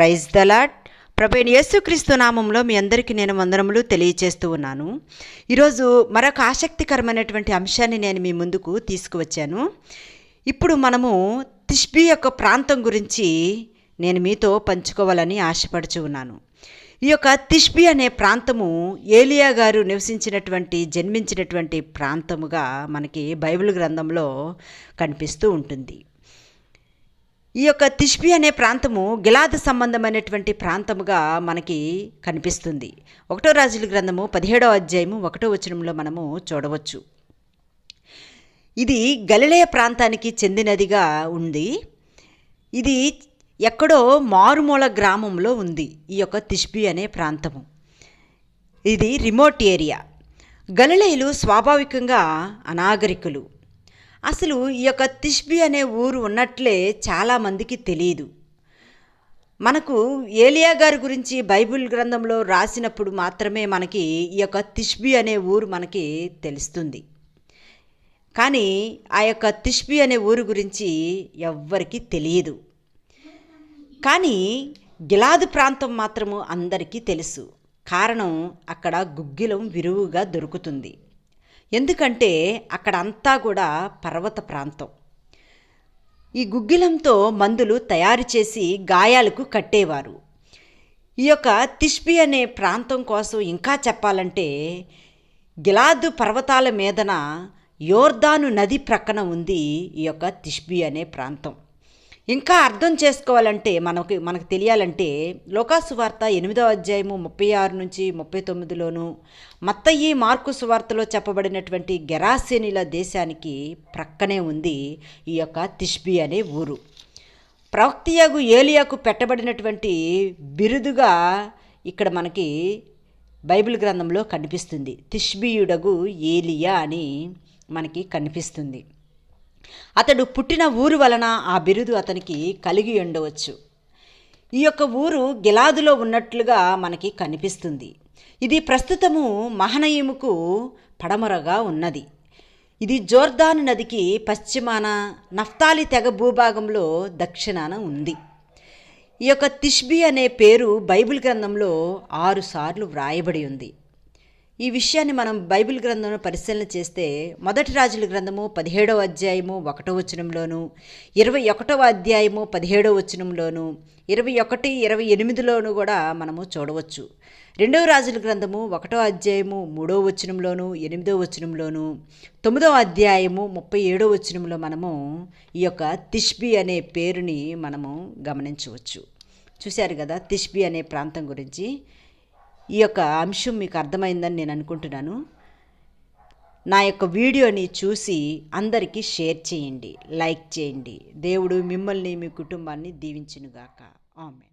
Praise దలాట్ lord ప్రభైన యేసుక్రీస్తు నామంలో మీ అందరికీ నేను వందనములు తెలియజేస్తూ ఉన్నాను. ఈరోజు మరొక ఆసక్తికరమైనటువంటి అంశాన్ని నేను మీ ముందుకు తీసుకువచ్చాను. ఇప్పుడు మనము తిష్బీ యొక్క ప్రాంతం గురించి నేను మీతో పంచుకోవాలని ఆశపడుచు ఉన్నాను. ఈ యొక్క తిష్బి అనే ప్రాంతము ఏలియా గారు నివసించినటువంటి జన్మించినటువంటి ప్రాంతముగా మనకి బైబిల్ గ్రంథంలో కనిపిస్తూ ఉంటుంది. ఈ యొక్క తిష్బి అనే ప్రాంతము గిలాద సంబంధమైనటువంటి ప్రాంతముగా మనకి కనిపిస్తుంది. ఒకటో రాజుల గ్రంథము పదిహేడవ అధ్యాయము ఒకటో వచనంలో మనము చూడవచ్చు. ఇది గలిలయ ప్రాంతానికి చెందినదిగా ఉంది. ఇది ఎక్కడో మారుమూల గ్రామంలో ఉంది ఈ యొక్క తిష్బి అనే ప్రాంతము. ఇది రిమోట్ ఏరియా. గలిలయులు స్వాభావికంగా అనాగరికులు. అసలు ఈ యొక్క తిష్బి అనే ఊరు ఉన్నట్లే చాలామందికి తెలియదు. మనకు ఏలియా గారి గురించి బైబిల్ గ్రంథంలో రాసినప్పుడు మాత్రమే మనకి ఈ యొక్క తిష్బి అనే ఊరు మనకి తెలుస్తుంది. కానీ ఆ యొక్క తిష్బి అనే ఊరు గురించి ఎవ్వరికీ తెలియదు. కానీ గిలాదు ప్రాంతం మాత్రము అందరికీ తెలుసు. కారణం అక్కడ గుగ్గిలం విరువుగా దొరుకుతుంది. ఎందుకంటే అక్కడ అంతా కూడా పర్వత ప్రాంతం. ఈ గుగ్గిలంతో మందులు తయారు చేసి గాయాలకు కట్టేవారు. ఈ యొక్క తిష్బి అనే ప్రాంతం కోసం ఇంకా చెప్పాలంటే గిలాదు పర్వతాల మీదన యోర్దాను నది ప్రక్కన ఉంది ఈ యొక్క తిష్బి అనే ప్రాంతం. ఇంకా అర్థం చేసుకోవాలంటే మనకి మనకు తెలియాలంటే లోకాసు వార్త ఎనిమిదో అధ్యాయము ముప్పై ఆరు నుంచి ముప్పై తొమ్మిదిలోను మత్తయ్యి మార్కు సువార్తలో చెప్పబడినటువంటి గెరాసేనిల దేశానికి ప్రక్కనే ఉంది ఈ యొక్క తిష్బి అనే ఊరు. ప్రవక్తియాగు ఏలియాకు పెట్టబడినటువంటి బిరుదుగా ఇక్కడ మనకి బైబిల్ గ్రంథంలో కనిపిస్తుంది. తిష్బియుడగు ఏలియా అని మనకి కనిపిస్తుంది. అతడు పుట్టిన ఊరు వలన ఆ బిరుదు అతనికి కలిగి ఉండవచ్చు. ఈ యొక్క ఊరు గిలాదులో ఉన్నట్లుగా మనకి కనిపిస్తుంది. ఇది ప్రస్తుతము మహనయీముకు పడమరగా ఉన్నది. ఇది జోర్దాన్ నదికి పశ్చిమాన నఫ్తాలి తెగ భూభాగంలో దక్షిణాన ఉంది. ఈ యొక్క తిష్బి అనే పేరు బైబిల్ గ్రంథంలో ఆరుసార్లు వ్రాయబడి ఉంది. ఈ విషయాన్ని మనం బైబిల్ గ్రంథంలో పరిశీలన చేస్తే మొదటి రాజుల గ్రంథము పదిహేడవ అధ్యాయము ఒకటో వచనంలోను ఇరవై ఒకటవ అధ్యాయము పదిహేడవ వచనంలోను ఇరవై ఒకటి ఇరవై ఎనిమిదిలోను కూడా మనము చూడవచ్చు. రెండవ రాజుల గ్రంథము ఒకటో అధ్యాయము మూడో వచనంలోను ఎనిమిదో వచనంలోను తొమ్మిదవ అధ్యాయము ముప్పై ఏడో వచనంలో మనము ఈ యొక్క తిష్బి అనే పేరుని మనము గమనించవచ్చు. చూశారు కదా తిష్బి అనే ప్రాంతం గురించి? ఈ యొక్క అంశం మీకు అర్థమైందని నేను అనుకుంటున్నాను. నా యొక్క వీడియోని చూసి అందరికీ షేర్ చేయండి లైక్ చేయండి. దేవుడు మిమ్మల్ని మీ కుటుంబాన్ని దీవించునుగాక. ఆమె